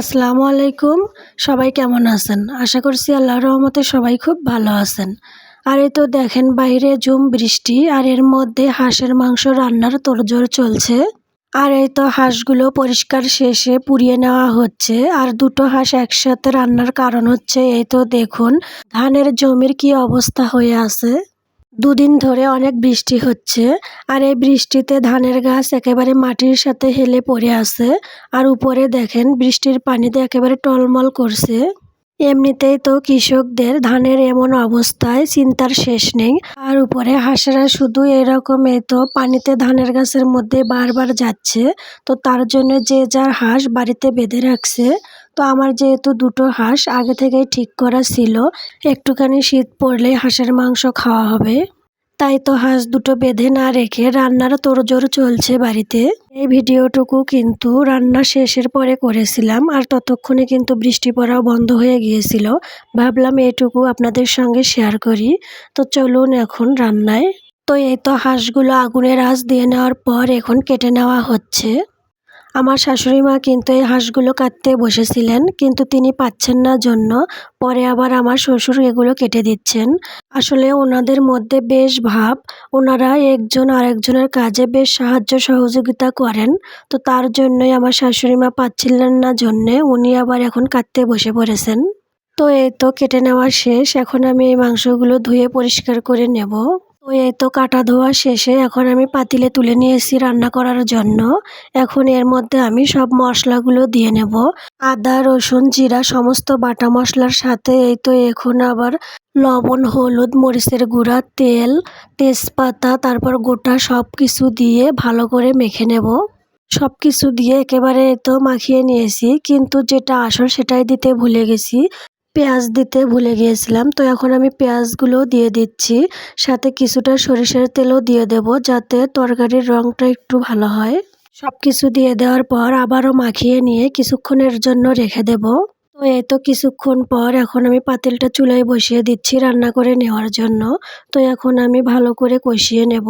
আসসালামু আলাইকুম। সবাই কেমন আছেন? আশা করছি আল্লাহর রহমতে সবাই খুব ভালো আছেন। আর এই তো দেখেন বাইরে জুম বৃষ্টি, আর এর মধ্যে হাঁসের মাংস রান্নার তোড়জোড় চলছে। আর এই তো হাঁসগুলো পরিষ্কার শেষে পুড়িয়ে নেওয়া হচ্ছে, আর দুটো হাঁস একসাথে রান্নার কারণ হচ্ছে এই তো দেখুন, ধানের জমির কি অবস্থা হয়ে আছে। দুদিন ধরে অনেক বৃষ্টি হচ্ছে আর এই বৃষ্টিতে ধানের গাছ একেবারে মাটির সাথে হেলে পড়ে আছে। আর উপরে দেখেন বৃষ্টির পানিতে একেবারে টলমল করছে। এমনিতেই তো কৃষকদের ধানের এমন অবস্থায় চিন্তার শেষ নেই। আর উপরে হাঁসেরা শুধু এরকম এই তো, পানিতে ধানের গাছের মধ্যে বারবার যাচ্ছে। তো তার জন্য যে যার হাঁস বাড়িতে বেঁধে রাখছে, তো আমার যেহেতু দুটো হাঁস আগে থেকেই ঠিক করা ছিল, একটুখানি শীত পড়লে হাঁসের মাংস খাওয়া হবে। তাই তো হাঁস দুটো বেঁধে না রেখে রান্নার তোড়জোড় চলছে বাড়িতে। এই ভিডিওটুকু কিন্তু রান্না শেষের পরে করেছিলাম আর ততক্ষণে কিন্তু বৃষ্টি পড়াও বন্ধ হয়ে গিয়েছিল। ভাবলাম এইটুকু আপনাদের সঙ্গে শেয়ার করি। তো চলুন এখন রান্নায়। তো এই তো হাঁসগুলো আগুনের আঁচ দিয়ে নেওয়ার পর এখন কেটে নেওয়া হচ্ছে। আমার শাশুড়ি মা কিন্তু এই হাঁসগুলো কাটতে বসেছিলেন, কিন্তু তিনি পাচ্ছেন না জন্য। পরে আবার আমার শ্বশুর এগুলো কেটে দিচ্ছেন। আসলে ওনাদের মধ্যে বেশ ভাব। ওনারা একজন আরেকজনের কাজে বেশ সাহায্য সহযোগিতা করেন। তো তার জন্যই আমার শাশুড়ি মা পাচ্ছিলেন না জন্যে উনি আবার এখন কাটতে বসে পড়েছেন। তো এই তো কেটে নেওয়া শেষ। এখন আমি এই মাংসগুলো ধুয়ে পরিষ্কার করে নেব। এই তো কাটা ধোয়া শেষে এখন আমি পাতিলে তুলে নিয়েছি রান্না করার জন্য। এখন এর মধ্যে আমি সব মশলাগুলো দিয়ে নেব। আদা, রসুন, জিরা, সমস্ত বাটা মশলার সাথে এই তো এখন আবার লবণ, হলুদ, মরিচের গুঁড়া, তেল, তেজপাতা, তারপর গোটা সব কিছু দিয়ে ভালো করে মেখে নেব। সব কিছু দিয়ে একেবারে তো মাখিয়ে নিয়েছি, কিন্তু যেটা আসল সেটাই দিতে ভুলে গেছি। পেঁয়াজ দিতে ভুলে গিয়েছিলাম, তো এখন আমি পেঁয়াজগুলো দিয়ে দিচ্ছি। সাথে কিছুটা সরিষার তেলও দিয়ে দেব যাতে তরকারির রঙটা একটু ভালো হয়। সব কিছু দিয়ে দেওয়ার পর আবারও মাখিয়ে নিয়ে কিছুক্ষণের জন্য রেখে দেব। তো এই তো কিছুক্ষণ পর এখন আমি পাতিলটা চুলায় বসিয়ে দিচ্ছি রান্না করে নেওয়ার জন্য। তো এখন আমি ভালো করে কষিয়ে নেব।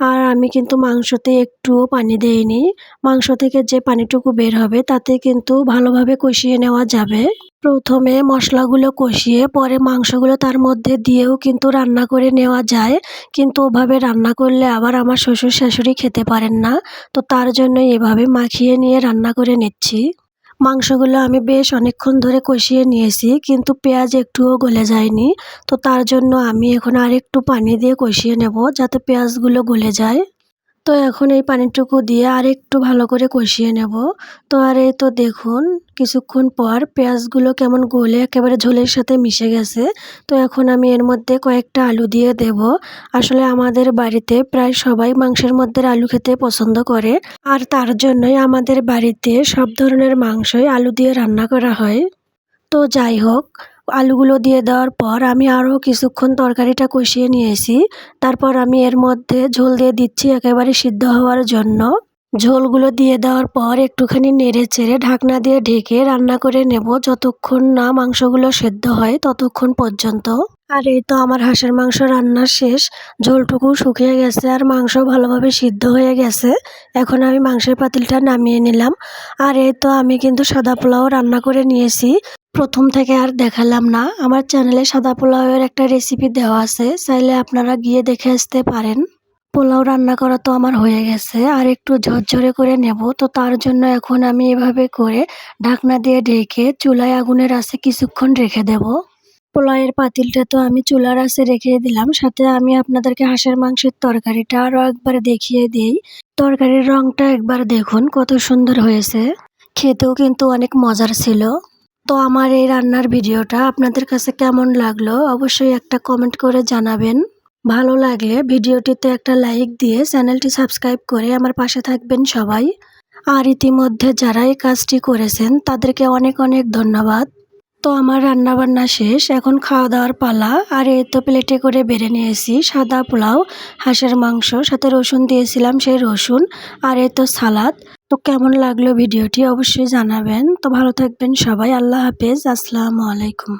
আর আমি কিন্তু মাংসতে একটুও পানি দেইনি। মাংস থেকে যে পানিটুকু বের হবে তাতে কিন্তু ভালোভাবে কষিয়ে নেওয়া যাবে। প্রথমে মশলাগুলো কষিয়ে পরে মাংসগুলো তার মধ্যে দিয়েও কিন্তু রান্না করে নেওয়া যায়। কিন্তু ওভাবে রান্না করলে আবার আমার শ্বশুর শাশুড়ি খেতে পারেন না। তো তার জন্য এভাবে মাখিয়ে নিয়ে রান্না করে নিচ্ছি। মাংসগুলো আমি বেশ অনেকক্ষণ ধরে কষিয়ে নিয়েছি, কিন্তু পেঁয়াজ একটুও গলে যায়নি। তো তার জন্য আমি এখন আর একটু পানি দিয়ে কষিয়ে নেব যাতে পেঁয়াজগুলো গলে যায়। তো এখন এই পানিটুকু দিয়ে আর একটু ভালো করে কষিয়ে নেব। তো আর এই তো দেখুন, কিছুক্ষণ পর পেঁয়াজগুলো কেমন গলে একেবারে ঝোলের সাথে মিশে গেছে। তো এখন আমি এর মধ্যে কয়েকটা আলু দিয়ে দেব। আসলে আমাদের বাড়িতে প্রায় সবাই মাংসের মধ্যে আলু খেতে পছন্দ করে। আর তার জন্যই আমাদের বাড়িতে সব ধরনের মাংসই আলু দিয়ে রান্না করা হয়। তো যাই হোক আলুগুলো দিয়ে দেওয়ার পর আমি আরও কিছুক্ষণ তরকারিটা কষিয়ে নিয়েছি। তারপর আমি এর মধ্যে ঝোল দিয়ে দিচ্ছি একেবারে সিদ্ধ হওয়ার জন্য। ঝোলগুলো দিয়ে দেওয়ার পর একটুখানি নেড়ে চেড়ে ঢাকনা দিয়ে ঢেকে রান্না করে নেব যতক্ষণ না মাংসগুলো সেদ্ধ হয় ততক্ষণ পর্যন্ত। আর এই তো আমার হাঁসের মাংস রান্না শেষ। ঝোলটুকু শুকিয়ে গেছে আর মাংস ভালোভাবে সিদ্ধ হয়ে গেছে। এখন আমি মাংসের পাতিলটা নামিয়ে নিলাম। আর এই তো আমি কিন্তু সাদা পোলাও রান্না করে নিয়েছি। প্রথম থেকে আর দেখালাম না। আমার চ্যানেলে সাদা পোলাওয়ের একটা রেসিপি দেওয়া আছে, চাইলে আপনারা গিয়ে দেখে আসতে পারেন। পোলাও রান্না করা তো আমার হয়ে গেছে, আর একটু ঝরঝরে করে নেব। তো তার জন্য এখন আমি এভাবে করে ঢাকনা দিয়ে ঢেকে চুলায় আগুনের আশে কিছুক্ষণ রেখে দেব। পোলাওয়ের পাতিলটা তো আমি চুলার আশে রেখে দিলাম, সাথে আমি আপনাদেরকে হাঁসের মাংসের তরকারিটা আরও একবার দেখিয়ে দিই। তরকারির রংটা একবার দেখুন, কত সুন্দর হয়েছে। খেতেও কিন্তু অনেক মজার ছিল। তো আমার এই রান্নার ভিডিওটা আপনাদের কাছে কেমন লাগল অবশ্যই একটা কমেন্ট করে জানাবেন। ভালো লাগলে ভিডিওটিতে একটা লাইক দিয়ে চ্যানেলটি সাবস্ক্রাইব করে আমার পাশে থাকবেন সবাই। আর ইতিমধ্যে যারা এই কাজটি করেছেন, তাদেরকে অনেক অনেক ধন্যবাদ। তো আমার রান্না বান্না শেষ, এখন খাওয়া দাওয়ার পালা। আর এই তো প্লেটে করে বেড়ে নিয়েছি সাদা পোলাও, হাঁসের মাংস, সাথে রসুন দিয়েছিলাম সেই রসুন। আর এই তো সালাদ। তো কেমন লাগল ভিডিওটি অবশ্যই জানাবেন। তো ভালো থাকবেন সবাই আল্লাহ হাফেজ আসসালামু আলাইকুম।